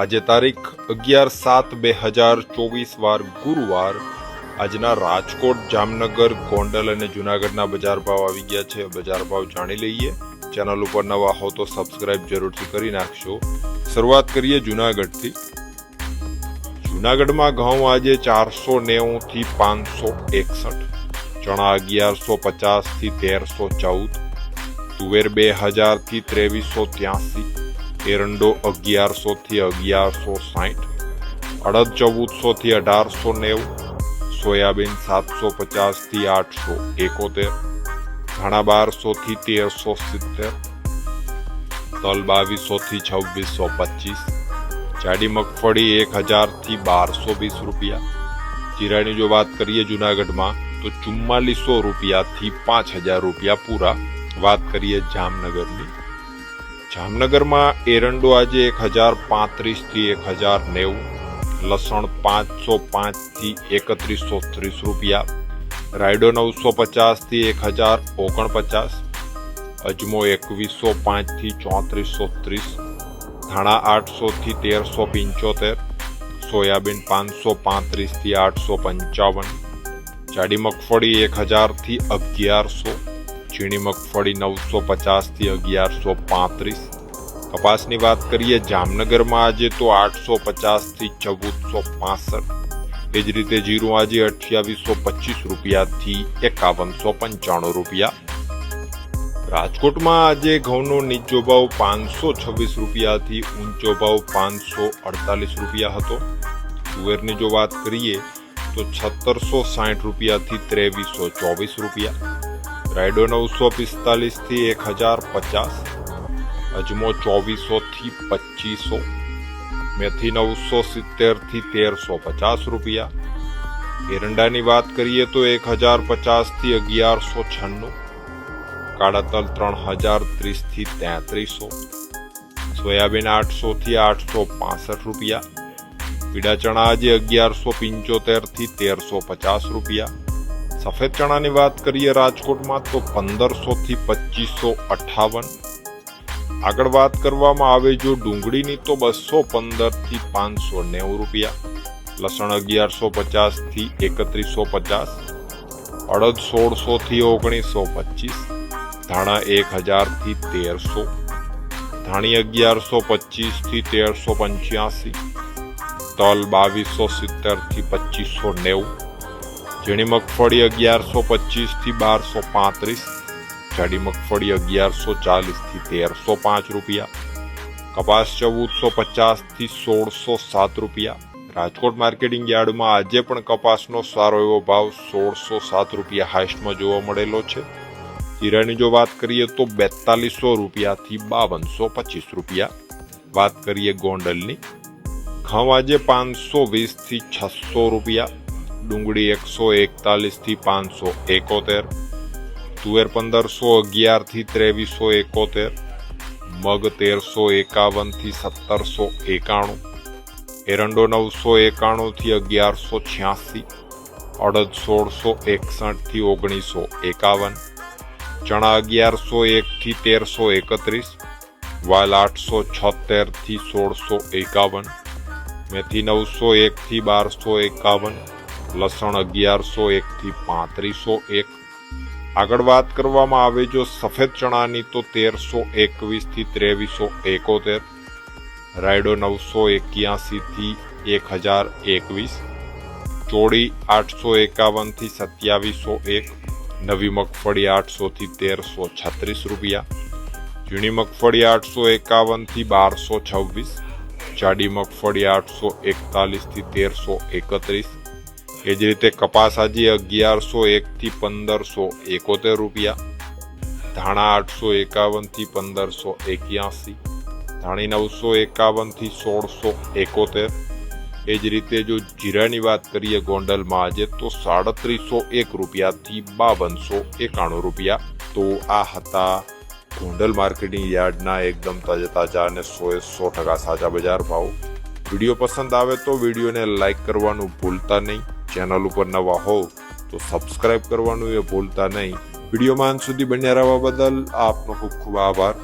આજે તારીખ અગિયાર સાત બે હજાર ચોવીસ વાર ગુરુવાર. આજના રાજકોટ, જામનગર, ગોંડલ અને જુનાગઢના બજાર ભાવ આવી ગયા છે. બજાર ભાવ જાણી લઈએ. ચેનલ ઉપર નવા હો તો સબસ્ક્રાઇબ જરૂરથી કરી નાખશો. શરૂઆત કરીએ જુનાગઢથી. જુનાગઢમાં ઘઉં આજે ચારસો નેવું થી પાંચસો એકસઠ, ચણા અગિયારસો પચાસથી તેરસો ચૌદ, તુવેર બે હજારથી ત્રેવીસો ત્યાસી એરંડો અગિયારસો થી અગિયારસો સાઠ અડદ ચૌદસો થી અઢારસો નેવું સોયાબીન સાતસો પચાસથી આઠસો એકોતેર ધાણા બારસો થી તેરસો સિત્તેર તલ બાવીસો થી છવ્વીસો પચીસ જાડી મગફળી એક હજારથી બારસો વીસ રૂપિયા જીરાની જો વાત કરીએ જુનાગઢમાં તો ચુમ્માલીસો રૂપિયાથી પાંચ હજાર રૂપિયા પૂરા વાત કરીએ જામનગરની જામનગરમાં એરંડો આજે એક હજાર પાંત્રીસથી એક હજાર નેવું, લસણ પાંચસો પાંચથી એકત્રીસો ત્રીસ રૂપિયા, રાયડો નવસો પચાસથી એક હજાર ઓગણપચાસ, અજમો એકવીસો પાંચથી ચોત્રીસો ત્રીસ, ધાણા આઠસોથી તેરસો પંચોતેર, સોયાબીન પાંચસો પાંત્રીસથી આઠસો પંચાવન, જાડી મગફળી એક હજારથી અગિયારસો ઝીણી મગફળી નવસો પચાસથી અગિયારસો પાંત્રીસ. કપાસની વાત કરીએ, જામનગરમાં આજે તો આઠસો પચાસથી ચૌદસો પાસઠ. એ જ રીતે જીરું આજે અઠ્યાવીસો પચીસ રૂપિયાથી એકાવનસો પંચાણું રૂપિયા. રાજકોટમાં આજે ઘઉંનો નીચો ભાવ પાંચસો છવ્વીસ રૂપિયાથી ઊંચો ભાવ પાંચસો અડતાલીસ રૂપિયા હતો. તુવેરની જો વાત કરીએ, તો છત્તરસો સાઠ રૂપિયાથી ત્રેવીસો ચોવીસ રૂપિયા. રાયડો નવસો પિસ્તાલીસથી એક હજાર પચાસ, અજમો ચોવીસોથી પચીસો મેથી નવસો સિત્તેરથી તેરસો પચાસ રૂપિયા. એરંડાની વાત કરીએ તો એક હજાર પચાસથી અગિયારસો છન્નું કાળા તલ ત્રણ હજાર ત્રીસથી તેત્રીસો, સોયાબીન આઠસોથી આઠસો પાસઠ રૂપિયા પીડા ચણા આજે અગિયારસો પંચોતેરથી તેરસો પચાસ રૂપિયા સફેદ ચણાની વાત કરીએ રાજકોટમાં, તો પંદરસો થી પચીસો અઠાવન. આગળ વાત કરવામાં આવે જો ડુંગળીની, તો બસો પંદરથી પાંચસો નેવું રૂપિયા. લસણ અગિયારસો પચાસથી એકત્રીસો પચાસ. અડદ સોળસો થી ઓગણીસો પચીસ. ધાણા એક હજારથી તેરસો. ધાણી અગિયારસો પચીસથી તેરસો પંચ્યાસી. તલ બાવીસો સિત્તેરથી પચીસો નેવું. ઝીણી મગફળી અગિયારસો પચીસથી બારસો પાંત્રીસ, જાડી મગફળી અગિયારસો ચાલીસથી તેરસો પાંચ રૂપિયા, કપાસ ચૌદસો પચાસથી સોળસો સાત રૂપિયા. રાજકોટ માર્કેટિંગ યાર્ડમાં આજે પણ કપાસનો સારો એવો ભાવ સોળસો સાત રૂપિયા હાઈસ્ટમાં જોવા મળેલો છે. જીરાની જો વાત કરીએ તો બેતાલીસો રૂપિયાથી બાવનસો પચીસ રૂપિયા. વાત કરીએ ગોંડલની, ઘઉં આજે પાંચસો વીસથી છસો રૂપિયા ડુંગળી એકસો એકતાલીસથી પાંચસો એકોતેર, તુવેર પંદરસો અગિયારથી ત્રેવીસો એકોતેર, મગ તેરસો એકાવનથી સત્તરસો એકાણું, એરંડો નવસો એકાણુંથી અગિયારસો છ્યાસી, અડદ સોળસો એકસઠથી ઓગણીસો એકાવન, ચણા અગિયારસો એકથી તેરસો એકત્રીસ, વાલ આઠસો છોતેરથી સોળસો એકાવન, મેથી નવસો એકથી બારસો એકાવન લસણ અગિયારસો એકથી પાંત્રીસો એક. આગળ વાત કરવામાં આવે જો સફેદ ચણાની તો તેરસો એકવીસથી ત્રેવીસો એકોતેર. રાયડો નવસો એક્યાસીથી એક હજાર એકવીસ. ચોળી આઠસો એકાવનથી સત્યાવીસો એક. નવી મગફળી આઠસોથી તેરસો છત્રીસ રૂપિયા. ઝીણી મગફળી આઠસો એકાવનથી બારસો છવ્વીસ. જાડી મગફળી આઠસો એકતાલીસથી તેરસો એકત્રીસ. એ જ રીતે કપાસ આજે અગિયારસો એકથી પંદરસો એકોતેર રૂપિયા. ધાણા આઠસો એકાવનથી પંદરસો એક્યાસી. ધાણી નવસો એકાવનથી સોળસો એકોતેર. એ જ રીતે જો જીરાની વાત કરીએ ગોંડલમાં આજે તો સાડત્રીસો એક રૂપિયાથી બાવનસો એકાણું રૂપિયા. તો આ હતા ગોંડલ માર્કેટિંગ યાર્ડના એકદમ તાજા તાજા અને સો એ સો ટકા સાચા બજાર ભાવ. વીડિયો પસંદ આવે તો વિડીયોને લાઇક કરવાનું ભૂલતા નહીં. ચેનલ ઉપર નવા હો તો સબસ્ક્રાઇબ કરવાનું એ ભૂલતા નહીં. વિડીયોમાં અંત સુધી બન્યા રહેવા બદલ આપનો ખૂબ ખૂબ આભાર.